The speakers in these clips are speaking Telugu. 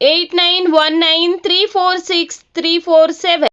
eight nine one nine three four six three four seven.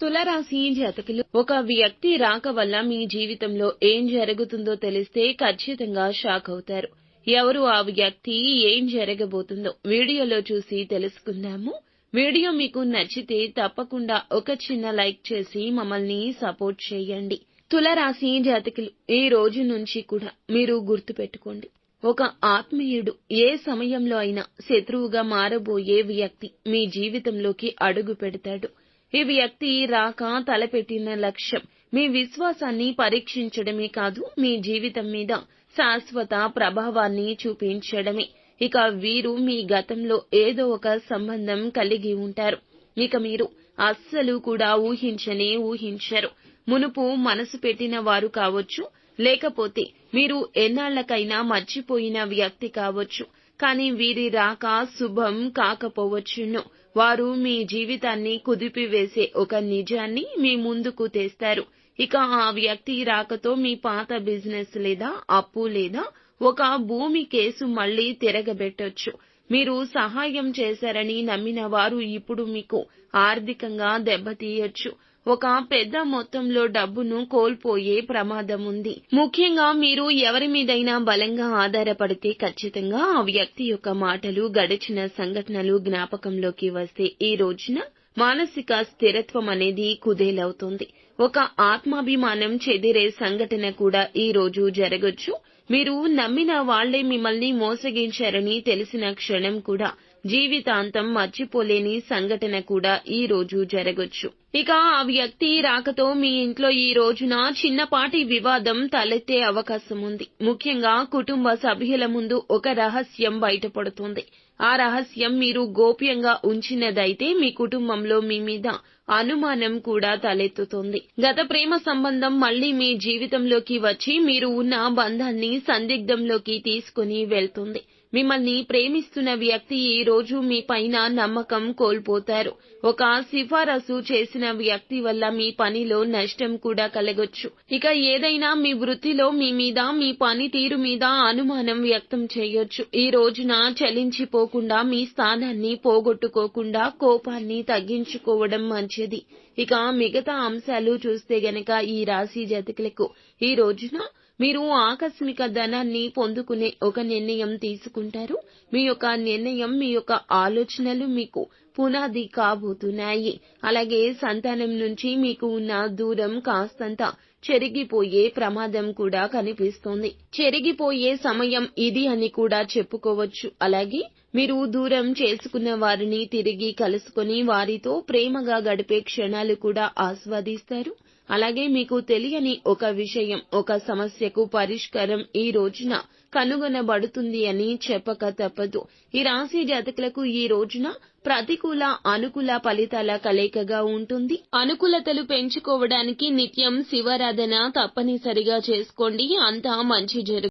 తులరాశి జాతకులు ఒక వ్యక్తి రాక వల్ల మీ జీవితంలో ఏం జరుగుతుందో తెలిస్తే ఖచ్చితంగా షాక్ అవుతారు. ఎవరు ఆ వ్యక్తి ఏం జరగబోతుందో వీడియోలో చూసి తెలుసుకుందాము. వీడియో మీకు నచ్చితే తప్పకుండా ఒక చిన్న లైక్ చేసి మమ్మల్ని సపోర్ట్ చేయండి. తులరాశి జాతకులు ఈ రోజు నుంచి కూడా మీరు గుర్తుపెట్టుకోండి. ఒక ఆత్మీయుడు ఏ సమయంలో అయినా శత్రువుగా మారబోయే వ్యక్తి మీ జీవితంలోకి అడుగు పెడతాడు. ఈ వ్యక్తి రాక తలపెట్టిన లక్ష్యం మీ విశ్వాసాన్ని పరీక్షించడమే కాదు మీ జీవితం మీద శాశ్వత ప్రభావాన్ని చూపించడమే. ఇక వీరు మీ గతంలో ఏదో ఒక సంబంధం కలిగి ఉంటారు. ఇక మీరు అస్సలు కూడా ఊహించనే ఊహించరు. మునుపు మనసు పెట్టిన వారు కావచ్చు లేకపోతే మీరు ఎన్నాళ్ళకైనా మర్చిపోయిన వ్యక్తి కావచ్చు. కానీ వీరి రాక శుభం కాకపోవచ్చును. వారు మీ జీవితాన్ని కుదిపివేసే ఒక నిజాన్ని మీ ముందుకు తెస్తారు. ఇక ఆ వ్యక్తి రాకతో మీ పాత బిజినెస్ లేదా అప్పు లేదా ఒక భూమి కేసు మళ్ళీ తిరగబెట్టొచ్చు. మీరు సహాయం చేశారని నమ్మిన వారు ఇప్పుడు మీకు ఆర్థికంగా దెబ్బతీయొచ్చు. ఒక పెద్ద మొత్తంలో డబ్బును కోల్పోయే ప్రమాదం ఉంది ముఖ్యంగా మీరు ఎవరి మీదైనా బలంగా ఆధారపడితే ఖచ్చితంగా ఆ వ్యక్తి యొక్క మాటలు గడిచిన సంఘటనలు జ్ఞాపకంలోకి వస్తే ఈ రోజున మానసిక స్థిరత్వం అనేది కుదేలవుతుంది. ఒక ఆత్మాభిమానం చెదిరే సంఘటన కూడా ఈ రోజు జరగొచ్చు. మీరు నమ్మిన వాళ్ళే మిమ్మల్ని మోసగించారని తెలిసిన క్షణం కూడా జీవితాంతం మర్చిపోలేని సంఘటన కూడా ఈ రోజు జరగొచ్చు. ఇక ఆ వ్యక్తి రాకతో మీ ఇంట్లో ఈ రోజున చిన్నపాటి వివాదం తలెత్తే అవకాశం ఉంది ముఖ్యంగా కుటుంబ సభ్యుల ముందు ఒక రహస్యం బయటపడుతుంది. ఆ రహస్యం మీరు గోప్యంగా ఉంచినదైతే మీ కుటుంబంలో మీ మీద అనుమానం కూడా తలెత్తుతుంది. గత ప్రేమ సంబంధం మళ్ళీ మీ జీవితంలోకి వచ్చి మీరు ఉన్న బంధాన్ని సందిగ్ధంలోకి తీసుకుని వెళ్తుంది. మిమ్మల్ని ప్రేమిస్తున్న వ్యక్తి ఈ రోజు మీ పైన నమ్మకం కోల్పోతారు. ఒక సిఫారసు చేసిన వ్యక్తి వల్ల మీ పనిలో నష్టం కూడా కలగొచ్చు. ఇక ఏదైనా మీ వృత్తిలో మీ మీద మీ పనితీరు మీద అనుమానం వ్యక్తం చేయొచ్చు. ఈ రోజున చలించిపోకుండా మీ స్థానాన్ని పోగొట్టుకోకుండా కోపాన్ని తగ్గించుకోవడం మంచిది. ఇక మిగతా అంశాలు చూస్తే గనక ఈ రాశి జాతకులకు ఈ రోజున మీరు ఆకస్మిక ధనాన్ని పొందుకునే ఒక నిర్ణయం తీసుకుంటారు. మీ యొక్క నిర్ణయం మీ యొక్క ఆలోచనలు మీకు పునాది కాబోతున్నాయి. అలాగే సంతానం నుంచి మీకు ఉన్న దూరం కాస్తంత చెరిగిపోయే ప్రమాదం కూడా కనిపిస్తోంది. చెరిగిపోయే సమయం ఇది అని కూడా చెప్పుకోవచ్చు. అలాగే మీరు దూరం చేసుకున్న వారిని తిరిగి కలుసుకొని వారితో ప్రేమగా గడిపే క్షణాలు కూడా ఆస్వాదిస్తారు. అలాగే మీకు తెలియని ఒక విషయం ఒక సమస్యకు పరిష్కారం ఈ రోజున కనుగొనబడుతుంది అని చెప్పక తప్పదు. ఈ రాశి జాతకులకు ఈ రోజున ప్రతికూల అనుకూల ఫలితాల కలయికగా ఉంటుంది. అనుకూలతలు పెంచుకోవడానికి నిత్యం శివారాధన తప్పనిసరిగా చేసుకోండి. అంతా మంచి జరుగు